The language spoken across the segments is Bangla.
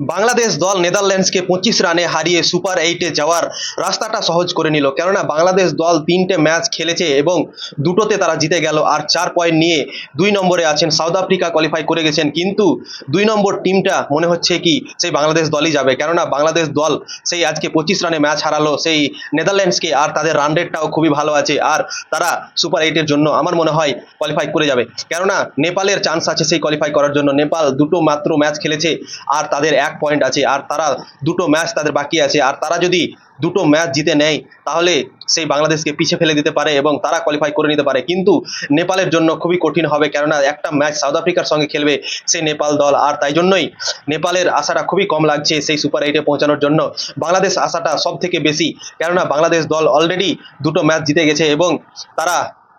বাংলাদেশ দল নেদারল্যান্ডসকে পঁচিশ রানে হারিয়ে সুপার এইটে যাওয়ার রাস্তাটা সহজ করে নিল। কেননা বাংলাদেশ দল তিনটে ম্যাচ খেলেছে এবং দুটোতে তারা জিতে গেল আর চার পয়েন্ট নিয়ে দুই নম্বরে আছেন সাউথ আফ্রিকা কোয়ালিফাই করে গেছেন। কিন্তু দুই নম্বর টিমটা মনে হচ্ছে কি সেই বাংলাদেশ দলই যাবে। কেননা বাংলাদেশ দল সেই আজকে পঁচিশ রানে ম্যাচ হারালো, সেই নেদারল্যান্ডসকে আর তাদের রান রেটটাও খুবই ভালো আছে আর তারা সুপার এইটের জন্য আমার মনে হয় কোয়ালিফাই করে যাবে। কেননা নেপালের চান্স আছে সেই কোয়ালিফাই করার জন্য। নেপাল দুটো মাত্র ম্যাচ খেলেছে আর তাদের এক পয়েন্ট আছে, আর তারা দুটো ম্যাচ তাদের বাকি আছে। আর তারা যদি দুটো ম্যাচ জিতে নেয়, তাহলে সেই বাংলাদেশকে পিছে ফেলে দিতে পারে এবং তারা কোয়ালিফাই করে নিতে পারে। কিন্তু নেপালের জন্য খুবই কঠিন হবে, কেননা একটা ম্যাচ সাউথ আফ্রিকার সঙ্গে খেলবে সেই নেপাল দল। আর তাই জন্যই নেপালের আশাটা খুবই কম লাগছে সেই সুপার এইটে পৌঁছানোর জন্য। বাংলাদেশ আশাটা সব থেকে বেশি, কেননা বাংলাদেশ দল অলরেডি দুটো ম্যাচ জিতে গেছে এবং তারা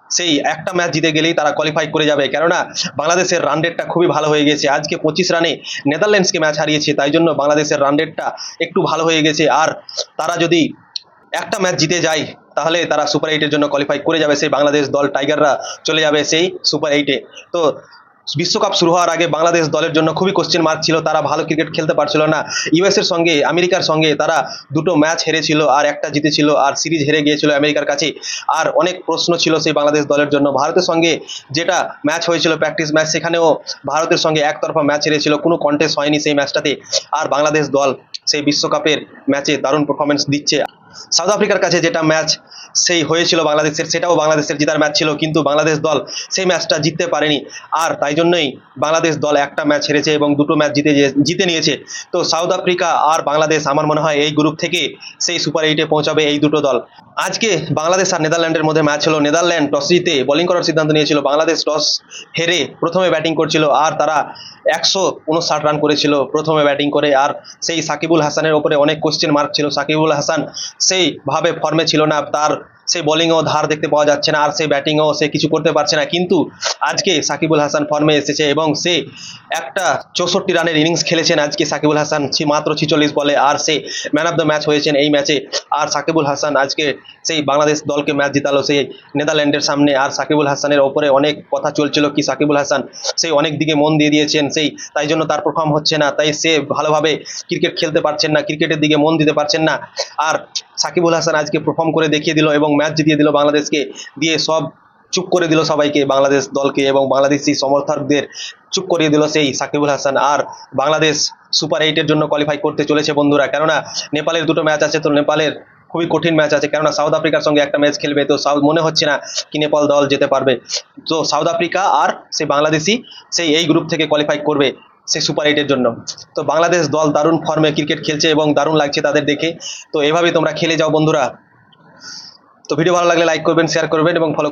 সেই একটা ম্যাচ জিতে গেলেই তারা কোয়ালিফাই করে যাবে। কেননা বাংলাদেশের রান রেটটা খুবই ভালো হয়ে গেছে। আজকে পঁচিশ রানে নেদারল্যান্ডসকে ম্যাচ হারিয়েছে, তাই জন্য বাংলাদেশের রান রেটটা একটু ভালো হয়ে গেছে। আর তারা যদি একটা ম্যাচ জিতে যায়, তাহলে তারা সুপার এইটের জন্য কোয়ালিফাই করে যাবে। সেই বাংলাদেশ দল টাইগাররা চলে যাবে সেই সুপার এইটে তো বিশ্বকাপ শুরু হওয়ার আগে বাংলাদেশ দলের জন্য খুবই কোশ্চেন মার্ক ছিল, তারা ভালো ক্রিকেট খেলতে পারছিল না। ইউএস এর সঙ্গে, আমেরিকার সঙ্গে তারা দুটো ম্যাচ হেরেছিল আর একটা জিতেছিল আর সিরিজ হেরে গিয়েছিল আমেরিকার কাছে। আর অনেক প্রশ্ন ছিল সেই বাংলাদেশ দলের জন্য। ভারতের সঙ্গে যেটা ম্যাচ হয়েছিল প্র্যাকটিস ম্যাচ সেখানেও ভারতের সঙ্গে একতরফা ম্যাচ হেরেছিল। কোনো কন্টেস্ট হয়নি সেই ম্যাচটাতে আর বাংলাদেশ দল সেই বিশ্বকাপের ম্যাচে দারুণ পারফরমেন্স দিচ্ছে। সাউথ আফ্রিকার কাছে যেটা ম্যাচ সেই হয়েছিল বাংলাদেশের, সেটাও বাংলাদেশের জেতার ম্যাচ ছিল, কিন্তু বাংলাদেশ দল সেই ম্যাচটা জিততে পারেনি। আর তাই জন্যই বাংলাদেশ দল একটা ম্যাচ হেরেছে এবং দুটো ম্যাচ জিতে জিতে নিয়েছে। তো সাউথ আফ্রিকা আর বাংলাদেশ আমার মনে হয় এই গ্রুপ থেকে সেই সুপার এইটে পৌঁছাবে এই দুটো দল। আজকে বাংলাদেশ আর নেদারল্যান্ডের মধ্যে ম্যাচ হলো। নেদারল্যান্ড টস জিতে বোলিং করার সিদ্ধান্ত নিয়েছিল। বাংলাদেশ টস হেরে প্রথমে ব্যাটিং করছিল আর তারা একশো উনষাট রান করেছিল প্রথমে ব্যাটিং করে। আর সেই সাকিবুল হাসানের ওপরে অনেক কোশ্চেন মার্ক ছিল। সাকিবুল হাসান সেইভাবে ফর্মে ছিল না তার সেই বোলিংও ধার দেখতে পাওয়া যাচ্ছে না, আর সেই ব্যাটিংও সে কিছু করতে পারছে না। কিন্তু আজকে সাকিবুল হাসান ফর্মে এসেছে এবং সে একটা চৌষট্টি রানের ইনিংস খেলেছেন। আজকে সাকিবুল হাসান মাত্র ছিচল্লিশ বলে, আর সে ম্যান অফ দ্য ম্যাচ হয়েছেন এই ম্যাচে আর সাকিবুল হাসান আজকে সেই বাংলাদেশ দলকে ম্যাচ জিতালো সেই নেদারল্যান্ডের সামনে। আর সাকিবুল হাসানের ওপরে অনেক কথা চলছিল কি সাকিবুল হাসান সেই অনেক দিকে মন দিয়ে দিয়েছেন সেই, তাই জন্য তার পারফর্ম হচ্ছে না। তাই সে ভালোভাবে ক্রিকেট খেলতে পারছেন না ক্রিকেটের দিকে মন দিতে পারছেন না। আর সাকিবুল হাসান আজকে পারফর্ম করে দেখিয়ে দিল এবং ম্যাচ জিতিয়ে দিল বাংলাদেশকে। দিয়ে সব চুপ করে দিল সবাইকে, বাংলাদেশ দলকে এবং বাংলাদেশি সমর্থকদের চুপ করিয়ে দিল সেই সাকিবুল হাসান। আর বাংলাদেশ সুপার এইটের জন্য কোয়ালিফাই করতে চলেছে বন্ধুরা। কেননা নেপালের দুটো ম্যাচ আছে, তো নেপালের খুবই কঠিন ম্যাচ আছে। কেননা সাউথ আফ্রিকার সঙ্গে একটা ম্যাচ খেলবে, তো সাউথ মনে হচ্ছে না কি নেপাল দল যেতে পারবে। তো সাউথ আফ্রিকা আর সেই বাংলাদেশি সেই এই গ্রুপ থেকে কোয়ালিফাই করবে সেই সুপার এইটের জন্য। তো বাংলাদেশ দল দারুণ ফর্মে ক্রিকেট খেলছে এবং দারুণ লাগছে তাদের দেখে। তো এভাবেই তোমরা খেলে যাও বন্ধুরা। তো ভিডিও ভালো লাগলে লাইক করবেন শেয়ার করবেন এবং ফলো